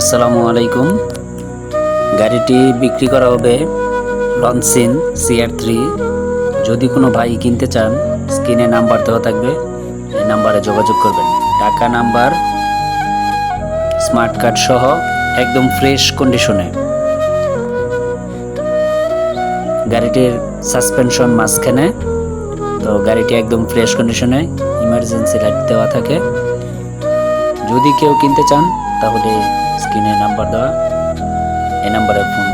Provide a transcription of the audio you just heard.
আসসালামু আলাইকুম। গাড়িটি বিক্রি করা হবে লনসিন সিআর থ্রি যদি কোনো ভাই কিনতে চান, স্ক্রিনে নাম্বার দেওয়া থাকবে, এই নাম্বারে যোগাযোগ করবেন। টাকা নাম্বার স্মার্ট কার্ড সহ একদম ফ্রেশ কন্ডিশনে। গাড়িটির সাসপেনশন মাঝখানে, তো গাড়িটি একদম ফ্রেশ কন্ডিশনে ইমার্জেন্সি লাইট দেওয়া থাকে। যদি কেউ কিনতে চান, তাহলে স্ক্রিনে নাম্বার দেওয়া এই নাম্বারে ফোন